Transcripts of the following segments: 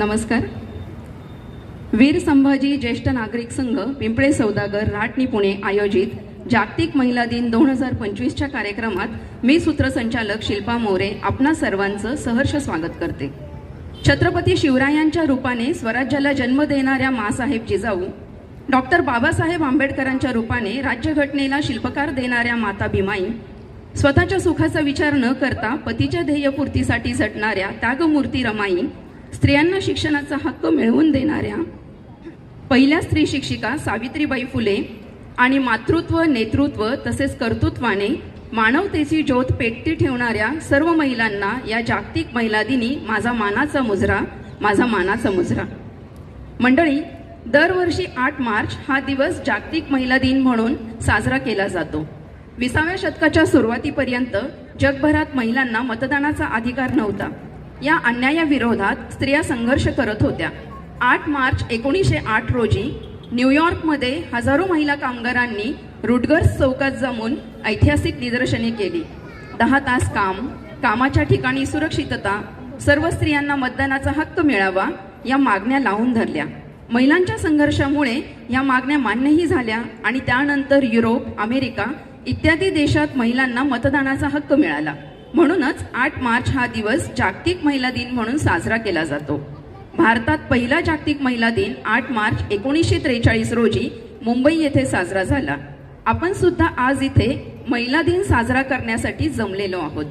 नमस्कार. वीर संभाजी ज्येष्ठ नागरिक संघ पिंपळे सौदागर राटणी पुणे आयोजित जागतिक महिला दिन दोन हजार पंचवीसच्या कार्यक्रमात मी सूत्रसंचालक शिल्पा मोरे आपणा सर्वांचं सहर्ष स्वागत करते. छत्रपती शिवरायांच्या रूपाने स्वराज्याला जन्म देणाऱ्या मासाहेब जिजाऊ डॉक्टर बाबासाहेब आंबेडकरांच्या रूपाने राज्यघटनेला शिल्पकार देणाऱ्या माता भीमाई स्वतःच्या सुखाचा विचार न करता पतीच्या ध्येयपूर्तीसाठी झटणाऱ्या त्यागमूर्ती रमाई स्त्रियांना शिक्षणाचा हक्क मिळवून देणाऱ्या पहिल्या स्त्री शिक्षिका सावित्रीबाई फुले आणि मातृत्व नेतृत्व तसेच कर्तृत्वाने मानवतेची ज्योत पेटती ठेवणाऱ्या सर्व महिलांना या जागतिक महिला दिनी माझा मानाचा मुजरा माझा मानाचा मुजरा. मंडळी दरवर्षी आठ मार्च हा दिवस जागतिक महिला दिन म्हणून साजरा केला जातो. विसाव्या शतकाच्या सुरुवातीपर्यंत जगभरात महिलांना मतदानाचा अधिकार नव्हता. या अन्यायाविरोधात स्त्रिया संघर्ष करत होत्या. आठ मार्च एकोणीसशे आठ रोजी न्यूयॉर्कमध्ये हजारो महिला कामगारांनी रुटगर्स चौकात जमून ऐतिहासिक निदर्शने केली. दहा तास काम कामाच्या ठिकाणी सुरक्षितता सर्व स्त्रियांना मतदानाचा हक्क मिळावा या मागण्या लावून धरल्या. महिलांच्या संघर्षामुळे या मागण्या मान्यही झाल्या आणि त्यानंतर युरोप अमेरिका इत्यादी देशात महिलांना मतदानाचा हक्क मिळाला. म्हणूनच आठ मार्च हा दिवस जागतिक महिला दिन म्हणून साजरा केला जातो. भारतात पहिला जागतिक महिला दिन आठ मार्च एकोणीसशे त्रेचाळीस रोजी मुंबई येथे साजरा झाला. आपण सुद्धा आज इथे महिला दिन साजरा करण्यासाठी जमलेलो आहोत.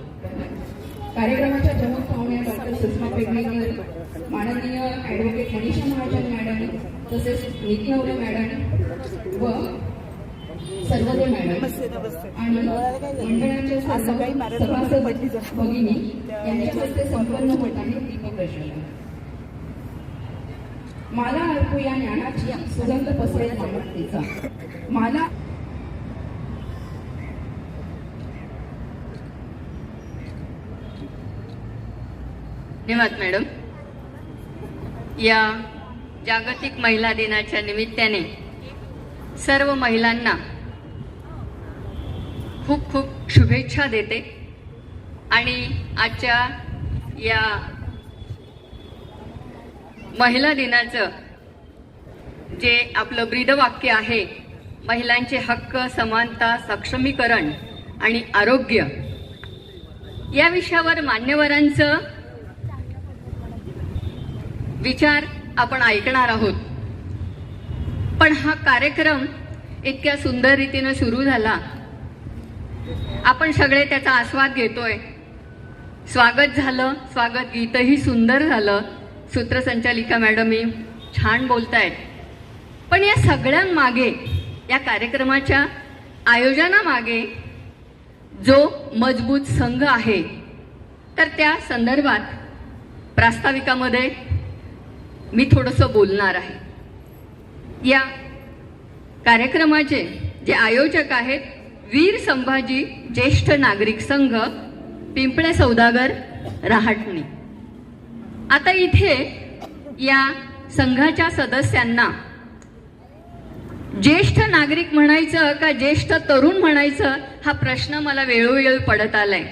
कार्यक्रमाच्या प्रमुख पाहुण्या डॉक्टर सुषमा पेडणेकर माननीय ॲडव्होकेट मनीषा महाजन मॅडम तसेच नीती नवरे मॅडम व सर्वदे मॅडम आणि मंडळाच्या सर्व सभासद भगिनी यांच्या हस्ते संपन्न होत आहे दीपप्रज्वलन मला अर्पू या ज्ञानाची सुगंध पसरेल मला धन्यवाद मॅडम. या जागतिक महिला दिनाच्या निमित्ताने सर्व महिलांना खूप खूप शुभेच्छा देते. आणि आजच्या या महिला दिनाचं जे आपलं ब्रीदवाक्य आहे महिलांचे हक्क समानता सक्षमीकरण आणि आरोग्य या विषयावर मान्यवरांचं विचार आपण ऐकणार आहोत. पण हा कार्यक्रम इतक्या सुंदर रीतीनं सुरू झाला. आपण सगळे त्याचा आस्वाद घेतोय. स्वागत झालं. स्वागत गीतही सुंदर झालं. सूत्रसंचालिका मॅडमही छान बोलतायत. पण या सगळ्यांमागे या कार्यक्रमाच्या आयोजनामागे जो मजबूत संघ आहे तर त्या संदर्भात प्रास्ताविकामध्ये मी थोडंसं बोलणार आहे. या कार्यक्रमाचे जे आयोजक आहेत वीर संभाजी ज्येष्ठ नागरिक संघ पिंपळे सौदागर रहाटणी. आता इथे या संघाच्या सदस्यांना ज्येष्ठ नागरिक म्हणायचं का ज्येष्ठ तरुण म्हणायचं हा प्रश्न मला वेळोवेळी पडत आलाय.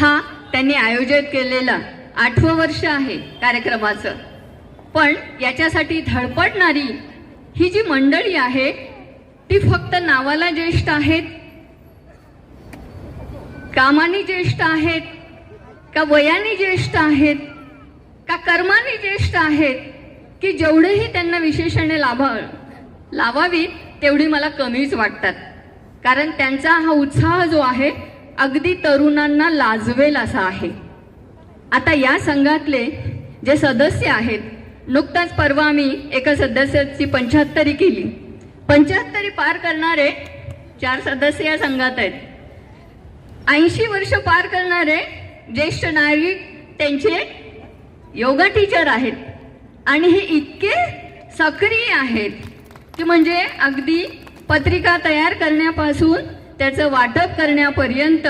हा त्यांनी आयोजित केलेला आठवं वर्ष आहे कार्यक्रमाचं. पण याच्यासाठी धडपडणारी ही जी मंडळी आहे ती फक्त नावाला ज्येष्ठ आहेत? कामाने ज्येष्ठ आहेत? का वयाने ज्येष्ठ आहेत? का कर्माने ज्येष्ठ आहेत? की जेवढेही त्यांना विशेषणे लाभा लावावी तेवढी मला कमीच वाटतात. कारण त्यांचा हा उत्साह जो आहे अगदी तरुणांना लाजवेल असा आहे. आता या संघातले जे सदस्य आहेत नुकताच परवा आम्ही एका सदस्याची पंच्याहत्तरी केली. पंच्याहत्तरी पार करणारे चार सदस्य या संघात आहेत. ऐंशी वर्ष पार करणारे ज्येष्ठ नागरिक त्यांचे योगा टीचर आहेत. आणि हे इतके सक्रिय आहेत की म्हणजे अगदी पत्रिका तयार करण्यापासून त्याचं वाटप करण्यापर्यंत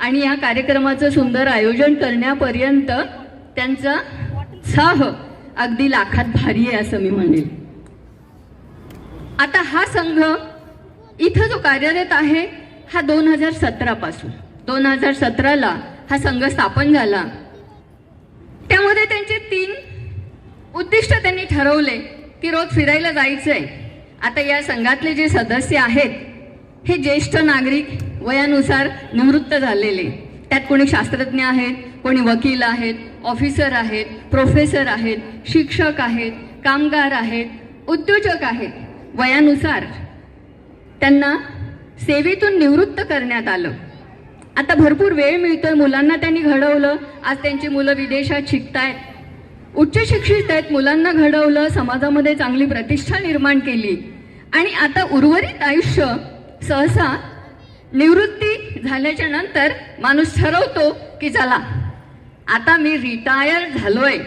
आणि या कार्यक्रमाचं सुंदर आयोजन करण्यापर्यंत त्यांचा साह अगदी लाखात भारी आहे असं मी म्हणेल. आता हा संघ इथं जो कार्यरत आहे हा दोन हजार सतरा पासून. दोन हजार सतराला हा संघ स्थापन झाला. त्यामध्ये त्यांचे तीन उद्दिष्ट त्यांनी ठरवले की रोज फिरायला जायचंय. आता या संघातले जे सदस्य आहेत हे ज्येष्ठ नागरिक वयानुसार निवृत्त झालेले. त्यात कोणी शास्त्रज्ञ आहेत कोणी वकील आहेत ऑफिसर आहेत प्रोफेसर आहेत शिक्षक आहेत कामगार आहेत उद्योजक आहेत. वयानुसार त्यांना सेवेतून निवृत्त करण्यात आलं. आता भरपूर वेळ मिळतोय मुलांना त्यांनी घडवलं आज त्यांची मुलं विदेशात शिकतायत. उच्च शिक्षित आहेत मुलांना घडवलं समाजामध्ये चांगली प्रतिष्ठा निर्माण केली. आणि आता उर्वरित आयुष्य सहसा निवृत्ती झाल्याच्यानंतर माणूस ठरवतो की चला आता मी रिटायर झालोय.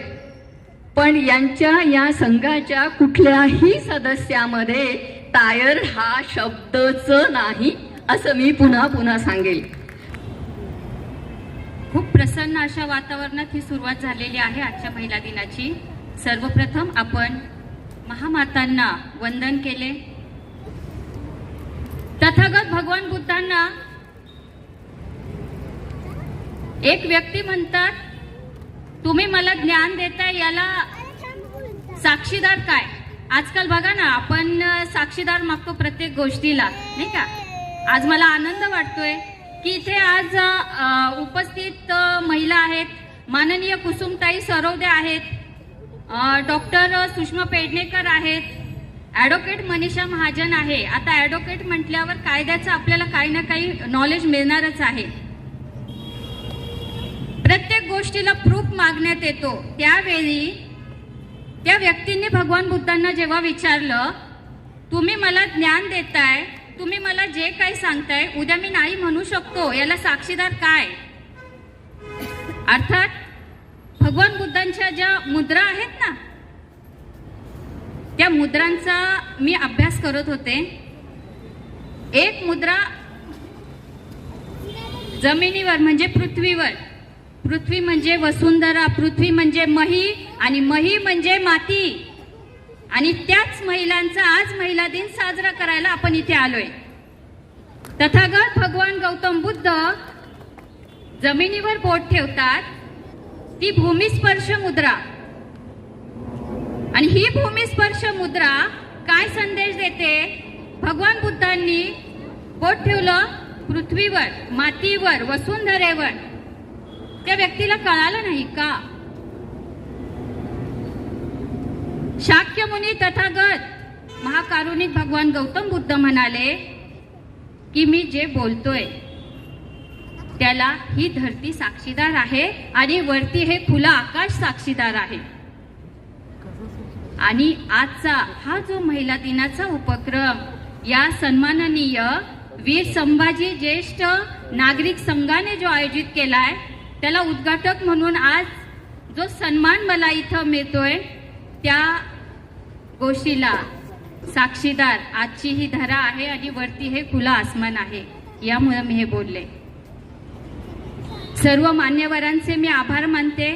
पण यांच्या या संघाच्या कुठल्याही सदस्यामध्ये टायर हा शब्दच नाही असं मी पुन्हा पुन्हा सांगेल. खूप प्रसन्न अशा वातावरणात ही सुरुवात झालेली आहे आजच्या महिला दिनाची. सर्वप्रथम आपण महामातांना वंदन केले. तथागत भगवान बुद्धांना एक व्यक्ती म्हणतात तुम्ही मला ज्ञान देताय याला साक्षीदार काय? आजकाल बघा ना आपण साक्षीदार मागतो प्रत्येक गोष्टीला नाही का? आज मला आनंद वाटतोय की इथे आज उपस्थित महिला आहेत माननीय कुसुमताई सरोदे आहेत डॉक्टर सुषमा पेडणेकर आहेत ॲडव्होकेट मनीषा महाजन आहे. आता ॲडव्होकेट म्हटल्यावर कायद्याचं आपल्याला काही ना काही नॉलेज मिळणारच आहे. प्रत्येक गोष्टीला प्रूफ मागण्यात येतो. त्यावेळी त्या व्यक्तींनी भगवान बुद्धांना जेव्हा विचारलं तुम्ही मला ज्ञान देताय तुम्ही मला जे काही सांगताय उद्या मी नाही म्हणू शकतो याला साक्षीदार काय? अर्थात भगवान बुद्धांच्या ज्या मुद्रा आहेत ना त्या मुद्रांचा मी अभ्यास करत होते. एक मुद्रा जमिनीवर म्हणजे पृथ्वीवर. पृथ्वी म्हणजे वसुंधरा पृथ्वी म्हणजे मही आणि मही म्हणजे माती. आणि त्याच महिलांचा आज महिला दिन साजरा करायला आपण इथे आलोय. तथागत भगवान गौतम बुद्ध जमिनीवर बोट ठेवतात. ती भूमिस्पर्श मुद्रा. आणि ही भूमिस्पर्श मुद्रा काय संदेश देते? भगवान बुद्धांनी बोट ठेवलं पृथ्वीवर मातीवर वसुंधरेवर. त्या व्यक्तीला कळालं नाही का? शाक्य मुनी तथागत महाकारुणिक भगवान गौतम बुद्ध म्हणाले की मी जे बोलतोय त्याला ही धरती साक्षीदार आहे आणि वरती हे खुलं आकाश साक्षीदार आहे. आणि आजचा हा जो महिला दिनाचा उपक्रम या सन्माननीय वीर संभाजी ज्येष्ठ नागरिक संघाने जो आयोजित केलाय त्याला उद्घाटक म्हणून आज जो सन्मान मला इथं मिळतोय त्या गोष्टीला साक्षीदार आजची ही धरा आहे आणि वरती हे खुला आसमान आहे यामुळे मी हे बोलले. सर्व मान्यवरांचे मी आभार मानते.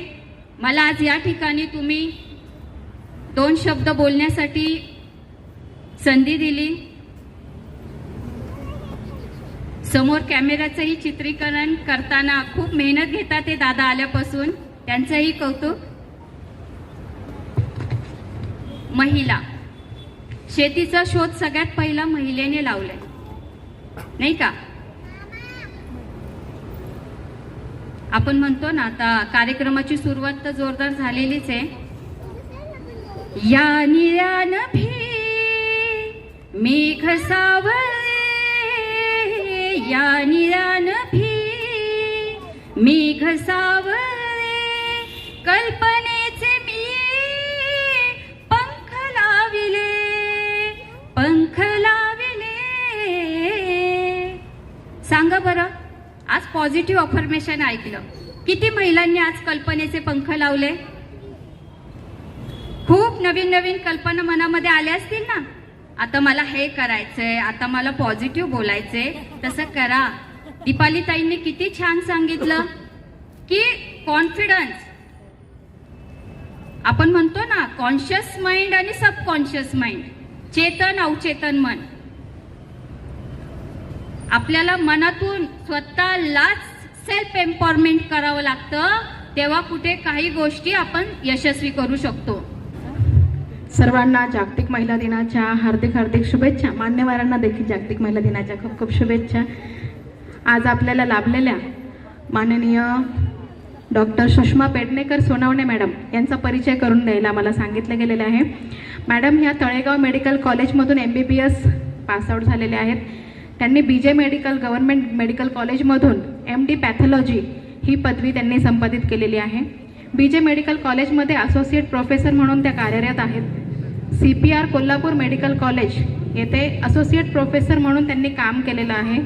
मला आज या ठिकाणी तुम्ही दोन शब्द बोलण्यासाठी संधी दिली. समोर कॅमेऱ्याचंही चित्रीकरण करताना खूप मेहनत घेतात ते दादा आल्यापासून. त्यांचंही कौतुक. महिला. शेतीचा शोध सगळ्यात पहिला महिलेने लावलाय. नाही का? आपण म्हणतो ना आता कार्यक्रमाची सुरुवात तर जोरदार झालेलीच आहे. या निळ्यान भी मेघ सावळे या निळ्यान भी मेघ सावळे कल्पनेचे मी पंख लाविले पंख लाविले. सांगा बरं आज पॉझिटिव्ह अफर्मेशन ऐकलं. किती महिलांनी आज कल्पनेचे पंख लावले? खूप नवीन नवीन कल्पना मनामध्ये आल्या असतील ना? आता मला हे करायचंय आता मला पॉझिटिव्ह बोलायचंय तसं करा. दीपाली ताईंनी किती छान सांगितलं की कॉन्फिडन्स आपण म्हणतो ना कॉन्शियस माइंड आणि सबकॉन्शियस माइंड चेतन अवचेतन मन. आपल्याला मनातून स्वतःलाच सेल्फ एम्पॉवरमेंट करावं लागतं तेव्हा कुठे काही गोष्टी आपण यशस्वी करू शकतो. सर्वांना जागतिक महिला दिनाच्या हार्दिक हार्दिक शुभेच्छा. मान्यवरांना देखील जागतिक महिला दिनाच्या खूप खूप शुभेच्छा. आज आपल्याला लाभलेल्या माननीय डॉक्टर सुषमा पेडणेकर सोनावणे मॅडम यांचा परिचय करून द्यायला मला सांगितलं गेलेलं आहे. मॅडम ह्या तळेगाव मेडिकल कॉलेजमधून M B B S pass out झालेले आहेत. त्यांनी B J medical government medical कॉलेजमधून एम डी पॅथॉलॉजी ही पदवी त्यांनी संपादित केलेली आहे. बी जे मेडिकल कॉलेजमध्ये असोसिएट प्रोफेसर म्हणून त्या कार्यरत आहेत. C P R Kolhapur medical college येथे असोसिएट प्रोफेसर म्हणून त्यांनी काम केलेलं आहे.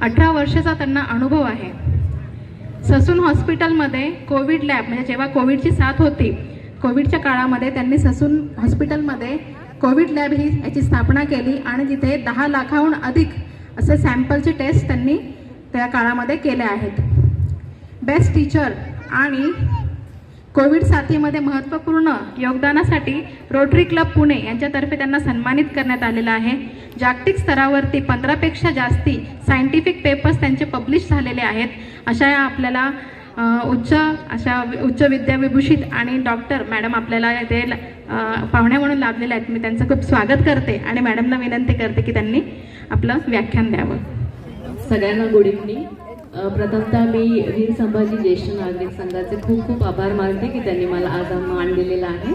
अठरा वर्षाचा त्यांना अनुभव आहे. ससून हॉस्पिटलमध्ये कोविड लॅब म्हणजे जेव्हा कोविडची साथ होती कोविडच्या काळामध्ये त्यांनी ससून हॉस्पिटलमध्ये कोविड लॅब ही याची स्थापना केली आणि तिथे दहा लाखाहून अधिक असे सॅम्पलचे टेस्ट त्यांनी त्या काळामध्ये केले आहेत. बेस्ट टीचर आणि कोविड साथीमध्ये महत्त्वपूर्ण योगदानासाठी रोटरी क्लब पुणे यांच्यातर्फे त्यांना सन्मानित करण्यात आलेलं आहे. जागतिक स्तरावरती पंधरापेक्षा जास्ती सायंटिफिक पेपर्स त्यांचे पब्लिश झालेले आहेत. अशा या आपल्याला उच्च अशा उच्च विद्याविभूषित आणि डॉक्टर मॅडम आपल्याला ते पाहुण्या म्हणून लाभलेल्या आहेत. मी त्यांचं खूप स्वागत करते आणि मॅडमला विनंती करते की त्यांनी आपलं व्याख्यान द्यावं. सगळ्यांना गुड इव्हनिंग प्रथमतः मी वीर संभाजी ज्येष्ठ नागरिक संघाचे खूप खूप आभार मानते की त्यांनी मला आज मान दिलेला आहे.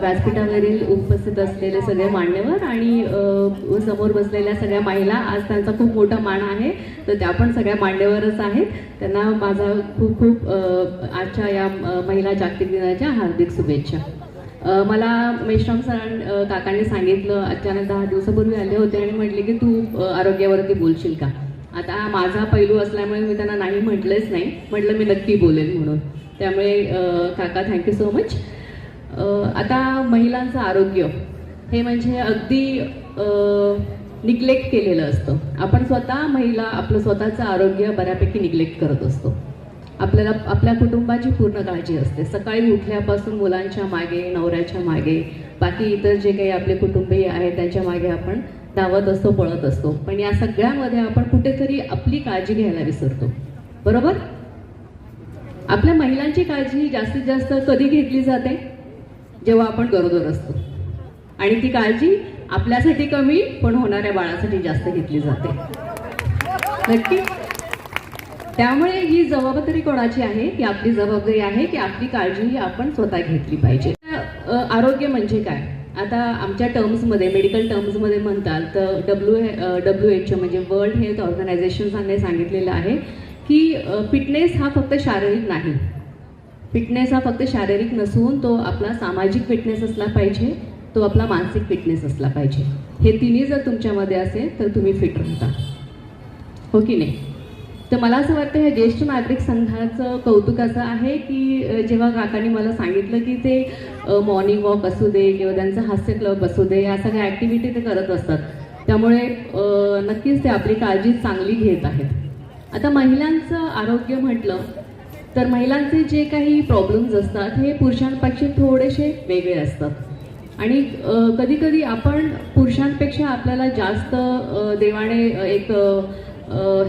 व्यासपीठावरील उपस्थित असलेले सगळे मान्यवर आणि समोर बसलेल्या सगळ्या महिला आज त्यांचा खूप मोठा मान आहे. तर त्या पण सगळ्या मान्यवरच आहेत. त्यांना माझा खूप खूप आजच्या या महिला जागतिक दिनाच्या हार्दिक शुभेच्छा. मला मेश्राम सरां काकांनी सांगितलं अचानक दहा दिवसापूर्वी आले होते आणि म्हटले की तू आरोग्यावरती बोलशील का? आता हा माझा पैलू असल्यामुळे मी त्यांना नाही म्हटलेच नाही. म्हटलं मी नक्की बोलेन म्हणून. त्यामुळे काका थँक्यू सो मच आता महिलांचं आरोग्य. हे म्हणजे अगदी निग्लेक्ट केलेलं असतं. आपण स्वतः महिला आपलं स्वतःचं आरोग्य बऱ्यापैकी निग्लेक्ट करत असतो. आपल्याला आपल्या कुटुंबाची पूर्ण काळजी असते. सकाळी उठल्यापासून मुलांच्या मागे नवऱ्याच्या मागे बाकी इतर जे काही आपले कुटुंबीय आहेत त्यांच्या मागे आपण धावत असतो पळत असतो. पण या सगळ्यामध्ये आपण कुठेतरी आपली काळजी घ्यायला विसरतो. बरोबर? आपल्या महिलांची काळजी जास्तीत जास्त कधी घेतली जाते? जेव्हा आपण गरोदर असतो. आणि ती काळजी आपल्यासाठी कमी पण होणाऱ्या बाळासाठी जास्त घेतली जाते. नक्की? त्यामुळे ही जबाबदारी कोणाची आहे? की आपली जबाबदारी आहे की आपली काळजी ही आपण स्वतः घेतली पाहिजे. आरोग्य म्हणजे काय? आता आमच्या टर्म्समध्ये मेडिकल टर्म्समध्ये म्हणताल तर डब्ल्यू डब्ल्यू एच म्हणजे वर्ल्ड हेल्थ ऑर्गनायझेशनने सांगितलेलं आहे की फिटनेस हा फक्त शारीरिक नाही. फिटनेस हा फक्त शारीरिक नसून तो आपला सामाजिक फिटनेस असला पाहिजे तो आपला मानसिक फिटनेस असला पाहिजे. हे तिन्ही जर तुमच्यामध्ये असेल तर तुम्ही फिट राहता. हो की नाही? तर मला असं वाटतं हे ज्येष्ठ नागरिक संघाचं कौतुक असं आहे की जेव्हा काकांनी मला सांगितलं की ते मॉर्निंग वॉक असू दे किंवा त्यांचं हास्य क्लब असू दे या सगळ्या ॲक्टिव्हिटी ते करत असतात. त्यामुळे नक्कीच ते आपली काळजी चांगली घेत आहेत. आता महिलांचं आरोग्य म्हटलं तर महिलांचे जे काही प्रॉब्लेम्स असतात हे पुरुषांपेक्षा थोडेसे वेगळे असतात. आणि कधी कधी आपण पुरुषांपेक्षा आपल्याला जास्त देवाने एक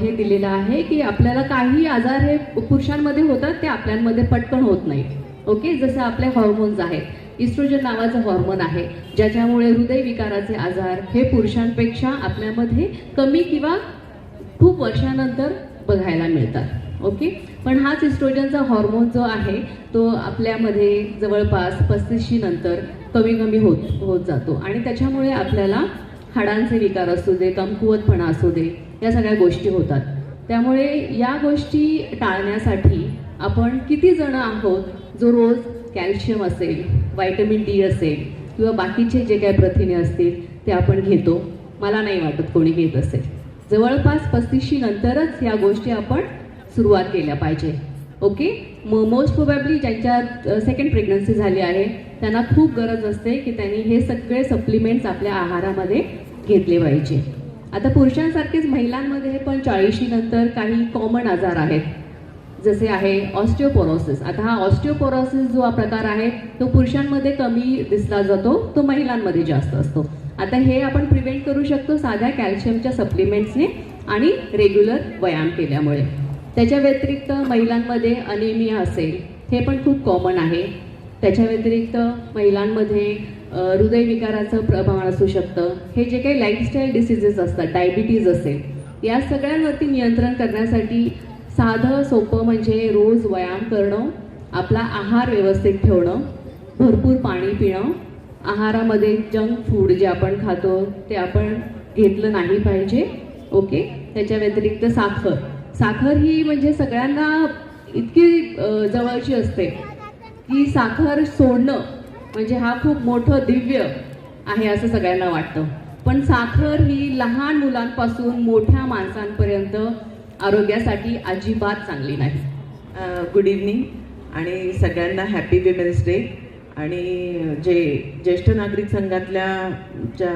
हे दिलेलं आहे की आपल्याला काही आजार हे पुरुषांमध्ये होतात ते आपल्यामध्ये पटकन होत नाही ओके जसं आपले हॉर्मोन्स आहेत. इस्ट्रोजन नावाचं हॉर्मोन आहे ज्याच्यामुळे हृदयविकाराचे आजार हे पुरुषांपेक्षा आपल्यामध्ये कमी किंवा खूप वर्षानंतर बघायला मिळतात. ओके पण हाच इस्ट्रोजनचा हॉर्मोन जो आहे तो आपल्यामध्ये जवळपास पस्तीसशी नंतर कमी कमी होत होत जातो. आणि त्याच्यामुळे आपल्याला हाडांचे विकार असू दे कमकुवतपणा असू दे या सगळ्या गोष्टी होतात. त्यामुळे या गोष्टी टाळण्यासाठी आपण किती जण आहोत जो रोज कॅल्शियम असेल व्हायटमिन डी असेल किंवा बाकीचे जे काही प्रथिने असतील ते आपण घेतो. मला नाही वाटत कोणी घेत असेल. जवळपास पस्तीसशी नंतरच या गोष्टी आपण सुरुवात केल्या पाहिजे. ओके? म मोस्ट प्रोबॅबली ज्यांच्या सेकंड प्रेग्नन्सी झाली आहे त्यांना खूप गरज असते की त्यांनी हे सगळे सप्लिमेंट्स आपल्या आहारामध्ये घेतले पाहिजे. आता पुरुषांसारखेच महिलांमध्ये पण चाळीशी नंतर काही कॉमन आजार आहेत. जसे आहे ऑस्टिओपोरोसिस आता हा ऑस्टिओपोरोसिस जो हा प्रकार आहे तो पुरुषांमध्ये कमी दिसला जातो तो महिलांमध्ये जास्त असतो. आता हे आपण प्रिव्हेंट करू शकतो साध्या कॅल्शियमच्या सप्लिमेंट्सने आणि रेग्युलर व्यायाम केल्यामुळे. त्याच्या व्यतिरिक्त महिलांमध्ये अनेमिया असेल हे पण खूप कॉमन आहे. त्याच्या व्यतिरिक्त महिलांमध्ये हृदयविकाराचं प्रमाण असू शकतं. हे जे काही लाईफस्टाईल डिसिजेस असतात डायबिटीज असेल या सगळ्यांवरती नियंत्रण करण्यासाठी साधं सोपं म्हणजे रोज व्यायाम करणं आपला आहार व्यवस्थित ठेवणं भरपूर पाणी पिणं आहारामध्ये जंक फूड जे आपण खातो ते आपण घेतलं नाही पाहिजे ओके? त्याच्या व्यतिरिक्त साखर. साखर ही म्हणजे सगळ्यांना इतकी जवळची असते की साखर सोडणं म्हणजे हा खूप मोठं दिव्य आहे असं सगळ्यांना वाटतं. पण साखर ही लहान मुलांपासून मोठ्या माणसांपर्यंत आरोग्यासाठी अजिबात चांगली नाही. गुड इव्हनिंग आणि सगळ्यांना हॅपी विमेन्स डे आणि जे ज्येष्ठ नागरिक संघातल्या ज्या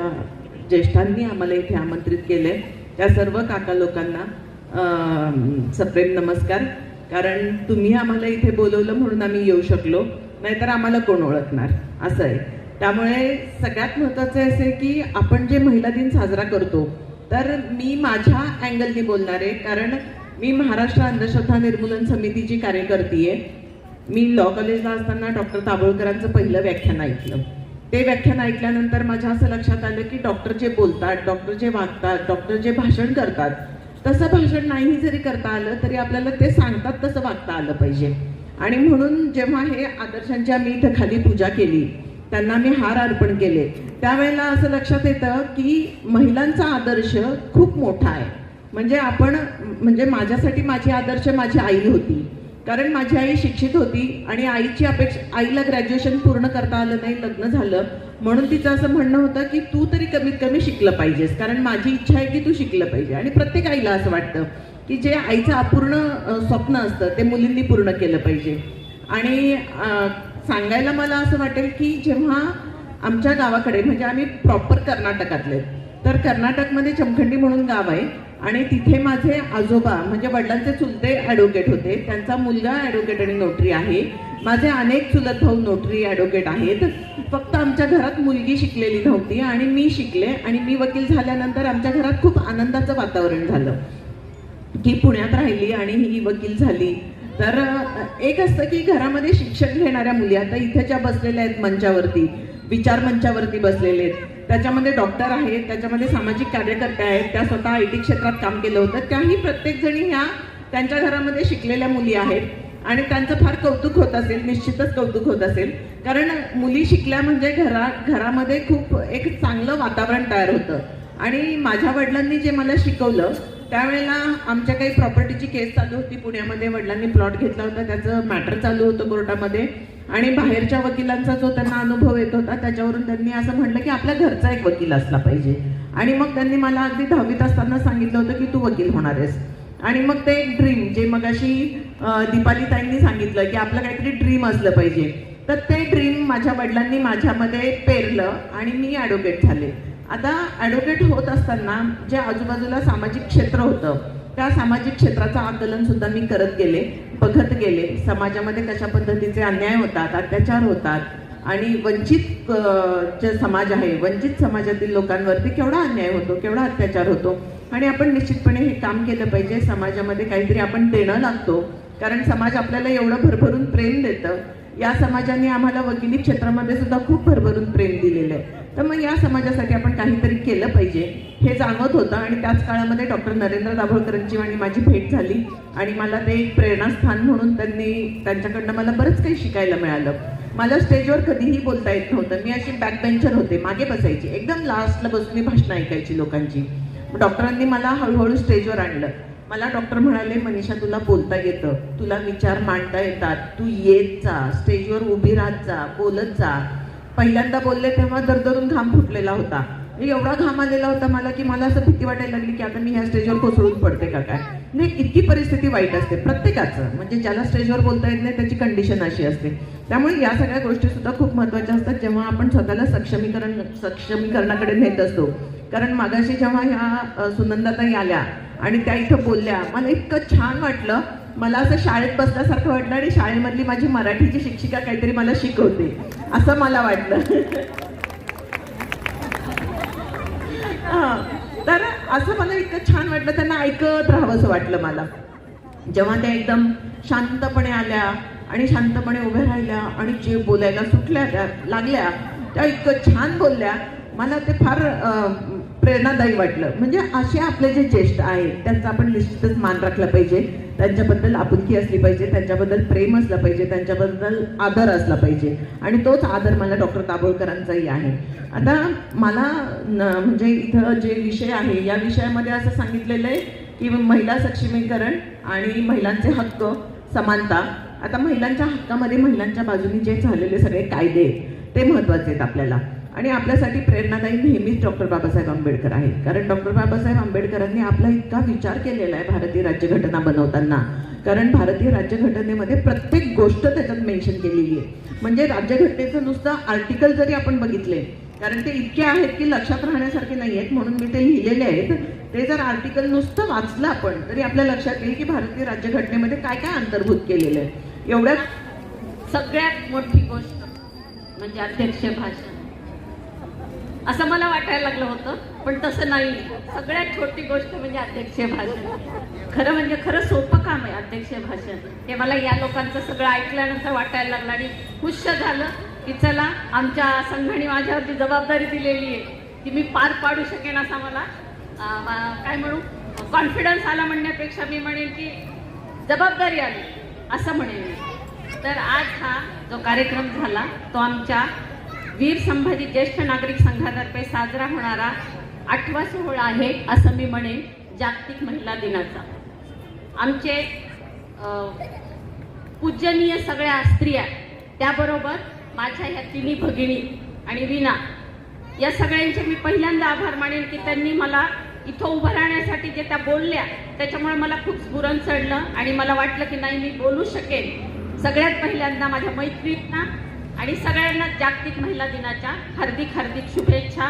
ज्येष्ठांनी आम्हाला इथे आमंत्रित केले त्या सर्व काका लोकांना सप्रेम नमस्कार. कारण तुम्ही आम्हाला इथे बोलवलं म्हणून आम्ही येऊ शकलो. नाहीतर आम्हाला कोण ओळखणार? असं आहे. त्यामुळे सगळ्यात महत्त्वाचं आहे की आपण जे महिला दिन साजरा करतो तर मी माझ्या अँगलनी बोलणार आहे. कारण मी महाराष्ट्र अंधश्रद्धा निर्मूलन समितीची कार्यकर्ती आहे मी लॉ कॉलेजला असताना डॉक्टर ताबोळकरांचं पहिलं व्याख्यान ऐकलं. ते व्याख्यान ऐकल्यानंतर माझ्या असं लक्षात आलं की डॉक्टर जे बोलतात डॉक्टर जे वागतात डॉक्टर जे भाषण करतात तसं भाषण नाही जरी करता आलं तरी आपल्याला ते सांगतात तसं वागता आलं पाहिजे. आणि म्हणून जेव्हा हे आदर्शांच्या मी इथं खाली पूजा केली त्यांना मी हार अर्पण केले. त्यावेळेला असं लक्षात येतं की महिलांचा आदर्श खूप मोठा आहे. म्हणजे आपण म्हणजे माझ्यासाठी माझी आदर्श माझी आई होती. कारण माझी आई शिक्षित होती आणि आईची अपेक्षा आईला ग्रॅज्युएशन पूर्ण करता आलं नाही लग्न झालं. म्हणून तिचं असं म्हणणं होतं की तू तरी कमीत कमी शिकलं पाहिजेस. कारण माझी इच्छा आहे की तू शिकलं पाहिजे. आणि प्रत्येक आईला असं वाटतं की जे आईचं अपूर्ण स्वप्न असतं ते मुलींनी पूर्ण केलं पाहिजे. आणि सांगायला मला असं वाटेल की जेव्हा आमच्या गावाकडे म्हणजे आम्ही प्रॉपर कर्नाटकातले तर कर्नाटकमध्ये चमखंडी म्हणून गाव आहे आणि तिथे माझे आजोबा म्हणजे वडिलांचे चुलते ॲडव्होकेट होते. त्यांचा मुलगा ॲडव्होकेट आणि नोटरी आहे. माझे अनेक चुलत भाऊ नोटरी ॲडव्होकेट आहेत. फक्त आमच्या घरात मुलगी शिकलेली नव्हती आणि मी शिकले आणि मी वकील झाल्यानंतर आमच्या घरात खूप आनंदाचं वातावरण झालं. की पुण्यात राहिली आणि ही वकील झाली. तर एक असतं की घरामध्ये शिक्षण घेणाऱ्या मुली आता इथे ज्या बसलेल्या आहेत मंचावरती विचार मंचावरती बसलेले आहेत. त्याच्यामध्ये डॉक्टर आहेत त्याच्यामध्ये सामाजिक कार्यकर्ते आहेत त्या स्वतः आय टी क्षेत्रात काम केलं होतं. त्याही प्रत्येक जणी ह्या त्यांच्या घरामध्ये शिकलेल्या मुली आहेत आणि त्यांचं फार कौतुक होत असेल निश्चितच कौतुक होत असेल. कारण मुली शिकल्या म्हणजे घरा घरामध्ये खूप एक चांगलं वातावरण तयार होतं. आणि माझ्या वडिलांनी जे मला शिकवलं त्यावेळेला आमच्या काही प्रॉपर्टीची केस चालू होती पुण्यामध्ये. वडिलांनी प्लॉट घेतला होता त्याचं मॅटर चालू होतं कोर्टामध्ये. आणि बाहेरच्या वकिलांचा जो त्यांना अनुभव येत होता त्याच्यावरून त्यांनी असं म्हटलं की आपल्या घरचा एक वकील असला पाहिजे. आणि मग त्यांनी मला अगदी दहावीत असताना सांगितलं होतं की तू वकील होणार आहेस. आणि मग ते एक ड्रीम जे मग अशी दीपाली ताईंनी सांगितलं की आपलं काहीतरी ड्रीम असलं पाहिजे. तर ते ड्रीम माझ्या वडिलांनी माझ्यामध्ये पेरलं आणि मी ॲडव्होकेट झाले. आता ॲडव्होकेट होत असताना जे आजूबाजूला सामाजिक क्षेत्र होतं त्या सामाजिक क्षेत्राचं आंदोलन सुद्धा मी करत गेले बघत गेले. समाजामध्ये कशा पद्धतीचे अन्याय होतात अत्याचार होतात आणि वंचित जे समाज आहे वंचित समाजातील लोकांवरती केवढा अन्याय होतो केवढा अत्याचार होतो? आणि आपण निश्चितपणे हे काम केलं पाहिजे. समाजामध्ये काहीतरी आपण देणं लागतो. कारण समाज आपल्याला एवढं भरभरून प्रेम देतं. या समाजाने आम्हाला वकिली क्षेत्रामध्ये सुद्धा खूप भरभरून प्रेम दिलेलं आहे. तर मग या समाजासाठी आपण काहीतरी केलं पाहिजे. हे जाणवत होतं आणि त्याच काळामध्ये डॉक्टर नरेंद्र दाभोळकरांची आणि माझी भेट झाली. आणि मला ते एक प्रेरणास्थान म्हणून त्यांनी त्यांच्याकडनं मला बरंच काही शिकायला मिळालं. मला स्टेजवर कधीही बोलता येत नव्हतं. मी अशी बॅक बेंचर होते. मागे बसायची. एकदम लास्टला बसून मी भाषणं ऐकायची लोकांची. डॉक्टरांनी मला हळूहळू स्टेजवर आणलं. मला डॉक्टर म्हणाले मनीषा तुला बोलता येतं. तुला विचार मांडता येतात. तू येत जा. स्टेजवर उभी राहत जा. बोलत जा. पहिल्यांदा बोलले तेव्हा दरदरून घाम फुटलेला होता. मी एवढा घाम आलेला होता मला की मला असं भीती वाटायला लागली की आता मी ह्या स्टेजवर कोसळून पडते का काय? नाही इतकी परिस्थिती वाईट असते प्रत्येकाचं. म्हणजे ज्याला स्टेजवर बोलता येत नाही त्याची कंडिशन अशी असते. त्यामुळे या सगळ्या गोष्टी सुद्धा खूप महत्त्वाच्या असतात. जेव्हा आपण स्वतःला सक्षमीकरण सक्षमीकरणाकडे नेत असतो. कारण मागाशी जेव्हा ह्या सुनंदाताही सुनंदाताई आल्या आणि त्या इथं बोलल्या मला इतकं छान वाटलं मला असं शाळेत बसल्यासारखं वाटलं आणि शाळेमधली माझी मराठीची शिक्षिका काहीतरी मला शिकवते असं मला वाटलं. हा. तर असं मला इतकं छान वाटलं त्यांना ऐकत राहावं असं वाटलं मला. जेव्हा त्या एकदम शांतपणे आल्या आणि शांतपणे उभ्या राहिल्या आणि जे बोलायला सुटल्या त्या लागल्या त्या इतकं छान बोलल्या मला ते फार प्रेरणादायी वाटलं. म्हणजे असे आपले जे ज्येष्ठ आहेत त्यांचा आपण निश्चितच मान राखला पाहिजे. त्यांच्याबद्दल आपुलकी असली पाहिजे त्यांच्याबद्दल प्रेम असलं पाहिजे त्यांच्याबद्दल आदर असला पाहिजे. आणि तोच आदर मला डॉक्टर दाभोळकरांचाही आहे. आता मला म्हणजे इथं जे विषय आहे या विषयामध्ये असं सांगितलेलं आहे की महिला सक्षमीकरण आणि महिलांचे हक्क समानता. आता महिलांच्या हक्कामध्ये महिलांच्या बाजूने जे झालेले सगळे कायदे आहेत, ते महत्त्वाचे आहेत आपल्याला. आणि आपल्यासाठी प्रेरणादायी नेहमीच डॉक्टर बाबासाहेब आंबेडकर आहेत. कारण डॉक्टर बाबासाहेब आंबेडकरांनी आपला इतका विचार केलेला आहे भारतीय राज्यघटना बनवताना. कारण भारतीय राज्यघटनेमध्ये प्रत्येक गोष्ट त्याच्यात मेन्शन केलेली आहे. म्हणजे राज्यघटनेचं नुसतं आर्टिकल जरी आपण बघितले कारण ते इतके आहेत की लक्षात राहण्यासारखे नाही आहेत म्हणून मी ते लिहिलेले आहेत. ते जर आर्टिकल नुसतं वाचलं आपण तरी आपल्या लक्षात येईल की भारतीय राज्यघटनेमध्ये काय काय अंतर्भूत केलेलं आहे. एवढ्या सगळ्यात मोठी गोष्ट म्हणजे अध्यक्ष भाषण. असं मला वाटायला लागलं होतं पण तसं नाही. सगळ्यात छोटी गोष्ट म्हणजे अध्यक्ष भाषण. खरं म्हणजे खरं सोपं काम आहे अध्यक्ष भाषण. हे मला या लोकांचं सगळं ऐकल्यानंतर वाटायला लागलं आणि खुश झालं की चला आमच्या संघाने माझ्यावरती जबाबदारी दिलेली आहे की मी पार पाडू शकेन असा मला काय म्हणू कॉन्फिडन्स आला म्हणण्यापेक्षा मी म्हणेन की जबाबदारी आली असं म्हणेन तर आज हा जो कार्यक्रम झाला तो आमच्या वीर संभाजी ज्येष्ठ नागरिक संघातर्फे साजरा होणारा आठवा सोहळा आहे असं मी म्हणेन जागतिक महिला दिनाचा. आमचे पूजनीय सगळ्या स्त्रिया त्याबरोबर माझ्या ह्या तिन्ही भगिनी आणि विना या सगळ्यांचे मी पहिल्यांदा आभार मानेन की त्यांनी मला इथं उभं राहण्यासाठी जे त्या बोलल्या त्याच्यामुळे मला खूप स्फुरण चढलं आणि मला वाटलं की नाही मी बोलू शकेन. सगळ्यात पहिल्यांदा माझ्या मैत्रिणींना आणि सगळ्यांना जागतिक महिला दिनाच्या हार्दिक हार्दिक शुभेच्छा.